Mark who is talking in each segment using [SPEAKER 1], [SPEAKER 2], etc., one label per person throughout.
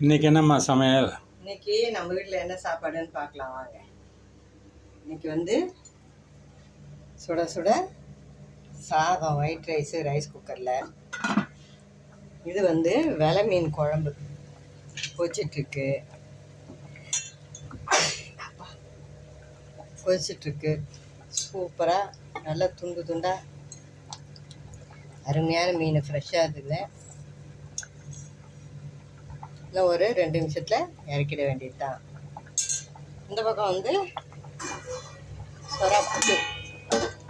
[SPEAKER 1] இன்னைக்கு என்னம்மா சமையல்?
[SPEAKER 2] இன்னைக்கு நம்ம வீட்டில் என்ன சாப்பாடுன்னு பார்க்கலாம் வாங்க. இன்னைக்கு வந்து சுட சுட சாதம் ஒயிட் ரைஸு ரைஸ் குக்கரில் இது வந்து வெலை மீன் குழம்பு கொச்சிட்ருக்கு கொதிச்சிட்ருக்கு சூப்பராக நல்லா துண்டு துண்டாக அருமையான மீன் ஃப்ரெஷ்ஷாக இருக்குதுங்க இன்னும் ஒரு ரெண்டு நிமிஷத்தில் இறக்கிட வேண்டியது தான் இந்த பக்கம் வந்து சொரா புட்டு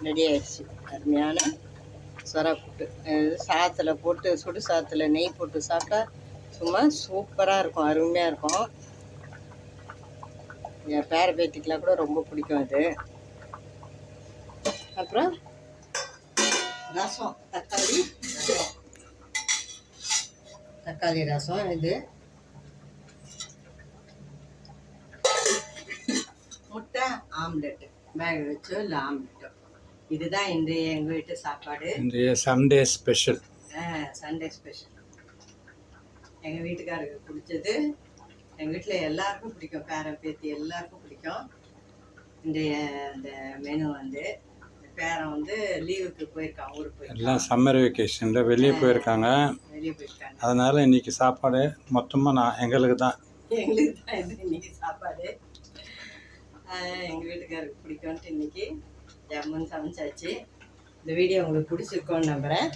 [SPEAKER 2] ரெடி ஆயிடுச்சு. அருமையான சொரா புட்டு சாத்தில் போட்டு சுடு சாத்தில் நெய் போட்டு சாப்பிட்டா சும்மா சூப்பராக இருக்கும் அருமையாக இருக்கும். என் பேர பேத்திக்கெலாம் கூட ரொம்ப பிடிக்கும் அது. அப்புறம் ரசம் தக்காளி ரசம். தக்காளி ரசம் இது. முட்டை ஆம்லெட் வேக வச்சோ இல்லை ஆம்லெட்டோ இதுதான் இன்றைய எங்கள் வீட்டு சாப்பாடு.
[SPEAKER 1] இன்றைய சண்டே ஸ்பெஷல்
[SPEAKER 2] சண்டே ஸ்பெஷல் எங்கள் வீட்டுக்காருக்கு பிடிச்சது எங்கள் வீட்டில் எல்லாருக்கும் பிடிக்கும். பேரன் பேத்தி எல்லாருக்கும் பிடிக்கும். இன்றைய இந்த மெனு வந்து பேரன் வந்து லீவுக்கு போயிருக்கான் ஊருக்கு போயிருக்கான்.
[SPEAKER 1] எல்லாம் சம்மர் வெக்கேஷனில் வெளியே போயிருக்காங்க.
[SPEAKER 2] வெளியே போயிருக்காங்க.
[SPEAKER 1] அதனால் இன்னைக்கு சாப்பாடு மொத்தமாக நான் எங்களுக்கு தான்
[SPEAKER 2] எங்களுக்கு தான் இது இன்னைக்கு சாப்பாடு. எங்கள் வீட்டுக்காருக்கு பிடிக்கும்ட்டு இன்னைக்கு ஜம்முன்னு சமைச்சாச்சு. இந்த வீடியோ உங்களுக்கு பிடிச்சிருக்கோன்னு நம்புகிறேன்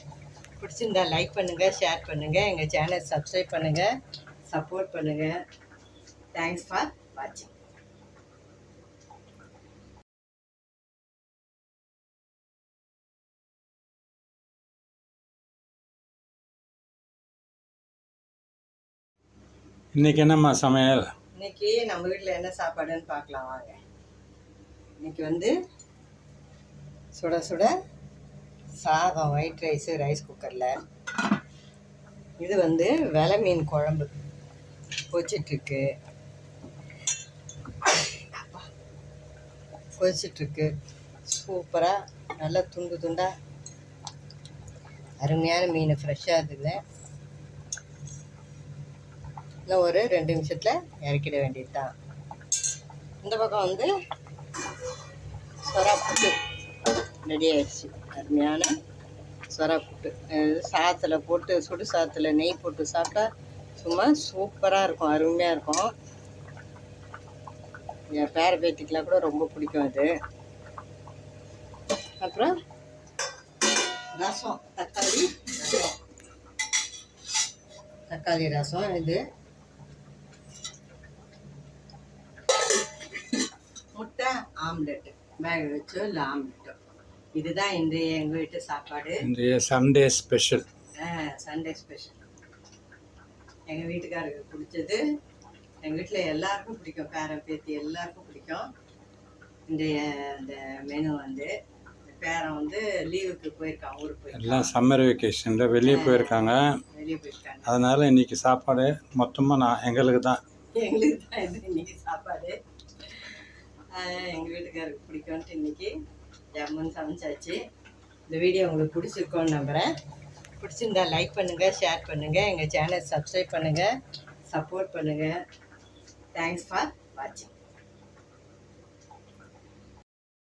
[SPEAKER 2] பிடிச்சிருந்தா லைக் பண்ணுங்கள் ஷேர் பண்ணுங்கள் எங்கள் சேனல் சப்ஸ்கிரைப் பண்ணுங்கள் சப்போர்ட் பண்ணுங்கள் தேங்க்ஸ் ஃபார் வாட்சிங்
[SPEAKER 1] இன்னைக்கு என்னம்மா சமையல்?
[SPEAKER 2] இன்னைக்கு நம்ம வீட்டில் என்ன சாப்பாடுன்னு பார்க்கலாம் வாங்க. இன்னைக்கு வந்து சுட சுட சாதம் ஒயிட் ரைஸு ரைஸ் குக்கரில் இது வந்து வெலை மீன் குழம்பு கொதிச்சிட்ருக்கு கொதிச்சிட்ருக்கு சூப்பராக நல்லா துண்டு துண்டாக அருமையான மீன் ஃப்ரெஷ்ஷாக இருந்தேன் இன்னும் ஒரு ரெண்டு நிமிஷத்தில் இறக்கிட வேண்டியது தான் இந்த பக்கம் வந்து சொரா புட்டு ரெடி ஆயிடுச்சு. அருமையான சொரா புட்டு சாத்தில் போட்டு சுடு சாத்தில் நெய் போட்டு சாப்பிட்டா சும்மா சூப்பராக இருக்கும் அருமையாக இருக்கும். என் பேர பேத்திக்கெலாம் கூட ரொம்ப பிடிக்கும் அது. அப்புறம் ரசம் தக்காளி ரசம். தக்காளி ரசம் இது. முட்டை ஆம்லெட் வேக வச்சோ இல்லை ஆம்லெட்டோ இதுதான் இன்றைய எங்கள் வீட்டு சாப்பாடு.
[SPEAKER 1] இன்றைய சண்டே ஸ்பெஷல்
[SPEAKER 2] சண்டே ஸ்பெஷல் எங்கள் வீட்டுக்காருக்கு பிடிச்சது எங்கள் வீட்டில் எல்லாருக்கும் பிடிக்கும். பேரன் பேத்தி எல்லாருக்கும் பிடிக்கும். இன்றைய இந்த மெனு வந்து பேரன் வந்து லீவுக்கு போயிருக்கான் ஊருக்கு போயிருக்கான்.
[SPEAKER 1] எல்லாம் சம்மர் வெக்கேஷனில் வெளியே போயிருக்காங்க.
[SPEAKER 2] வெளியே போயிருக்காங்க.
[SPEAKER 1] அதனால் இன்னைக்கு சாப்பாடு மொத்தமாக நான் எங்களுக்கு தான்.
[SPEAKER 2] எங்களுக்கு தான் இது இன்னைக்கு சாப்பாடு. எங்கள் வீட்டுக்காருக்கு பிடிக்கும்ட்டு இன்னைக்கு ஜம்முன்னு சமைச்சாச்சு. இந்த வீடியோ உங்களுக்கு பிடிச்சிருக்கோன்னு நம்புகிறேன் பிடிச்சிருந்தா லைக் பண்ணுங்கள் ஷேர் பண்ணுங்கள் எங்கள் சேனல் சப்ஸ்கிரைப் பண்ணுங்கள் சப்போர்ட் பண்ணுங்கள் தேங்க்ஸ் ஃபார் வாட்சிங்